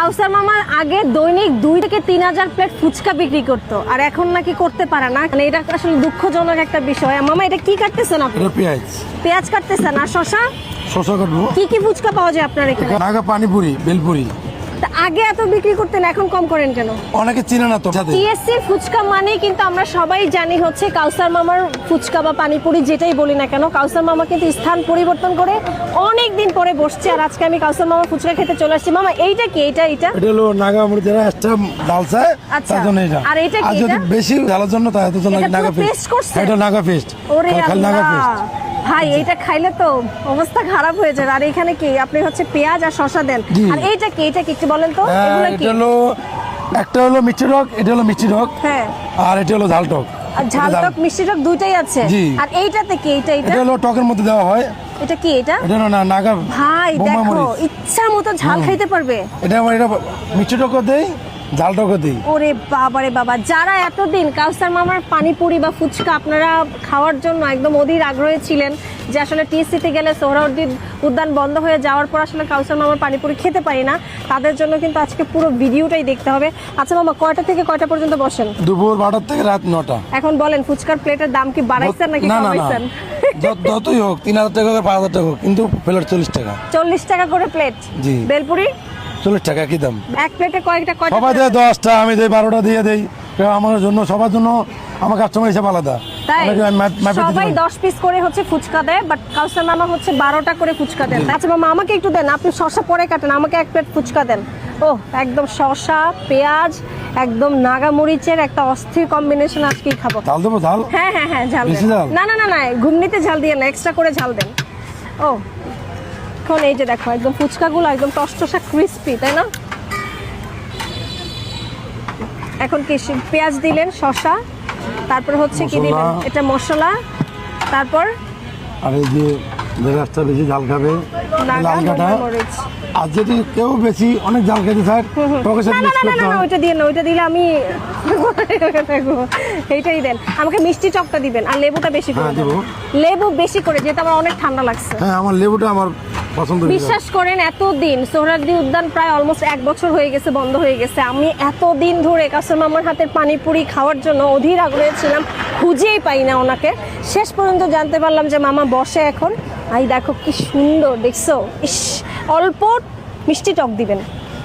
কাউসার মামা আগে দৈনিক দুই থেকে তিন হাজার প্লেট ফুচকা বিক্রি করতো। আর এখন নাকি করতে পারে না। মানে এটা আসলে দুঃখজনক একটা বিষয়। মামা এটা কি কাটতেছেন আপনি? এটা পেঁয়াজ। পেঁয়াজ কাটতেছেন। আর শশা শশা কাটবো। কি কি ফুচকা পাওয়া যায় আপনার এখানে? নাগা পানিপুরি বেলপুরি। আগে এত বিক্রি করতেন এখন কম করেন কেন? অনেকে চিনে না তো। টিএসসি ফুচকা মানে কিন্তু আমরা সবাই জানি হচ্ছে কাউসার মামার ফুচকা বা পানিপুরি যেটাই বলি না কেন কাউসার মামা কিন্তু স্থান পরিবর্তন করে অনেক দিন পরে বসছে আর আজকে আমি কাউসার মামার ফুচকা খেতে চলে আসছি। মামা এইটা কি? এইটা এইটা? এটা হলো নাগা মুড়ি যারা এক্সট্রা ডাল চায় আচ্ছা। তার জন্য এটা। আর এটা কি এটা? বেশি ঝালের জন্য এটা পুরো নাগা পেস্ট এটা নাগা পেস্ট। ওরে নাগা আল্লাহ। পেস্ট। ভাই এইটা খাইলে তো অবস্থা খারাপ হয়ে যায় আর এখানে কি? আপনি হচ্ছে পেঁয়াজ আর শশা দেন। আর এইটা কি? এটা কি? একটু বলেন তো। হ্যাঁ, এগুলো কি? হলো একটা হলো মিষ্টি টক এটা হলো মিষ্টি টক হ্যাঁ। আর এটা হলো ঝাল টক। আর ঝাল টক মিষ্টি টক দুইটাই আছে। আর এইটাতে কি? এইটা এটা এটা হলো টকের মধ্যে দেওয়া হয়। এটা কি এটা? এটা না নাগা ভাই দেখো ইচ্ছা মতো ঝাল খাইতে পারবে। এটা এটা মিষ্টি টকও দেই বাবা যারা এতদিন কাউসার মামার পানিপুরি বা ফুচকা আপনারা খাওয়ার জন্য একদম অধীর আগ্রহী ছিলেন যে আসলে টিএসসিতে গেলে সোহরাউদ্দিন উদ্যান বন্ধ হয়ে যাওয়ার পর আসলে কাউসার মামার পানিপুরি খেতে পারি না তাদের জন্য কিন্তু আজকে পুরো ভিডিওটাই দেখতে হবে। আচ্ছা মামা কয়টা থেকে কয়টা পর্যন্ত বসেন? দুপুর বারোটার থেকে রাত নটা। এখন বলেন ফুচকার প্লেটের দাম কি বাড়াইছেন নাকি কমাইছেন? যতই হোক তিন হাজার টাকা পাঁচ হাজার টাকা হোক কিন্তু প্লেট চল্লিশ টাকা। চল্লিশ টাকা করে প্লেট? জি। বেলপুরি? চল্লিশ টাকা কি দাম? এক প্লেটে কয়েকটা কয়টা সবাই দেয় দশটা আমি দেই বারোটা দিয়ে দেই। আমার জন্য সবার জন্য আমার কাস্টমার হিসাব আলাদা। সবাই পারি। দশ পিস করে হচ্ছে ফুচকা দেয় বাট কাউসার মামা হচ্ছে বারোটা করে ফুচকা দেন। আচ্ছা মামা আমাকে একটু দেন আপনি শসা পরে কাটেন আমাকে এক প্লেট ফুচকা দেন। ও একদম শসা পেঁয়াজ একদম নাগা মরিচের একটা অস্থির কম্বিনেশন আজকেই খাব। ঝাল দেবো ঝাল? হ্যাঁ হ্যাঁ হ্যাঁ ঝাল ঝাল? না না না না ঘুমনিতে ঝাল দিয়ে না এক্সট্রা করে ঝাল দেন। ও এখন এই যে দেখো একদম ফুচকাগুলো একদম টসটসা ক্রিস্পি তাই না? এখন কি পেঁয়াজ দিলেন শশা তারপর হচ্ছে কি দিলেন? এটা মশলা তারপর আর এই যে বেশি ঝাল খাবে নাগা লাল কাটা গোলমরিচ। মরিচ আর যদি কেউ বেশি অনেক ঝাল খেতে চায় টকের সাথে মিক্স না না করতে না না হয় ওইটা দিয়ে না ওইটা দিলে আমি এইটাই দেন। আমাকে মিষ্টি চকটা দিবেন আর লেবুটা বেশি করে হ্যাঁ, দেবো। লেবু বেশি করে যেটা আমার অনেক ঠান্ডা লাগছে। হ্যাঁ আমার লেবুটা আমার পছন্দ বিশ্বাস করেন এতদিন সোহরাদ্দি উদ্যান প্রায় অলমোস্ট এক বছর হয়ে গেছে বন্ধ হয়ে গেছে। আমি এতদিন ধরে কাসর মামার হাতের পানিপুরি খাওয়ার জন্য অধীর আগ্রহে ছিলাম খুঁজেই পাই না ওনাকে। শেষ পর্যন্ত জানতে পারলাম যে মামা বসে এখন। আই দেখো কি সুন্দর দেখছ ইস অল্প মিষ্টি টক দিবেন।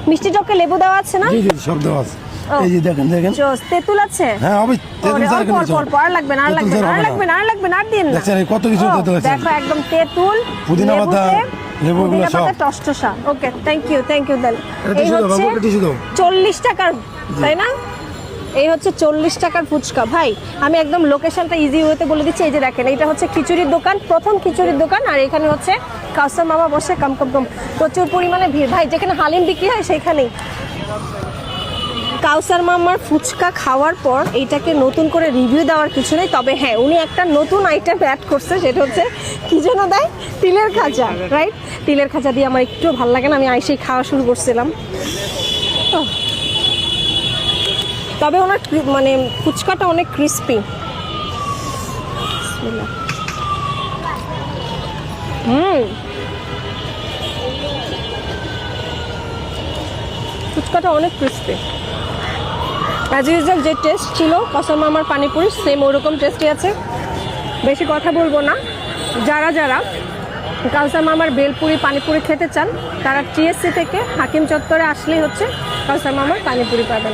মিষ্টি টকে লেবু দেওয়া আছে না? জি জি সব দেওয়া আছে। এই যে দেখেন দেখেন। জোস তেঁতুল আছে? হ্যাঁ হবে তেঁতুল ওরে, কেন অল্প আর লাগবে না আর লাগবে না আর লাগবে না আর লাগবে না আর দিন না। দেখছেন, এই কত কিছু তেঁতুল আছে। দেখো একদম তেঁতুল পুদিনা পাতা, লেবুতে, লেবুগুলো সব। টসটসা। Okay thank you thank you এটা এই হচ্ছে বাবু, একটা টিস্যু দাও। চল্লিশ টাকার তাই না? এই হচ্ছে চল্লিশ টাকার ফুচকা। ভাই, আমি একদম লোকেশনটা ইজি ওয়েতে বলে দিচ্ছি। এই যে দেখেন এটা হচ্ছে খিচুড়ির দোকান, প্রথম খিচুড়ির দোকান, আর এখানে হচ্ছে কাস্টম মামা বসে কম কম কম। প্রচুর পরিমাণে ভিড়। ভাই, যেখানে হালিম বিক্রি হয় সেখানেই কাউসার মামার ফুচকা খাওয়ার পর এইটাকে নতুন করে রিভিউ দেওয়ার কিছু নেই। তবে হ্যাঁ উনি একটা নতুন আইটেম অ্যাড করছে, সেটা হচ্ছে, কি যেন দেয়? তিলের খাজা রাইট তিলের খাজা দিয়ে আমার একটু ভালো লাগে না, আমি আইসেই খাওয়া শুরু করছিলাম। তবে ওনার মানে ফুচকাটা অনেক ক্রিস্পি হুম। ফুচকাটা অনেক ক্রিস্পি অ্যাজ ইউজুয়াল যে টেস্ট ছিল, কসম আমার পানিপুরি সেম ওরকম টেস্টই আছে। বেশি কথা বলব না। যারা যারা কাউসার মামার বেলপুরি পানিপুরি খেতে চান, তারা টিএসসি থেকে হাকিম চত্বরে আসলেই হচ্ছে কাউসার মামার পানিপুরি পাবেন।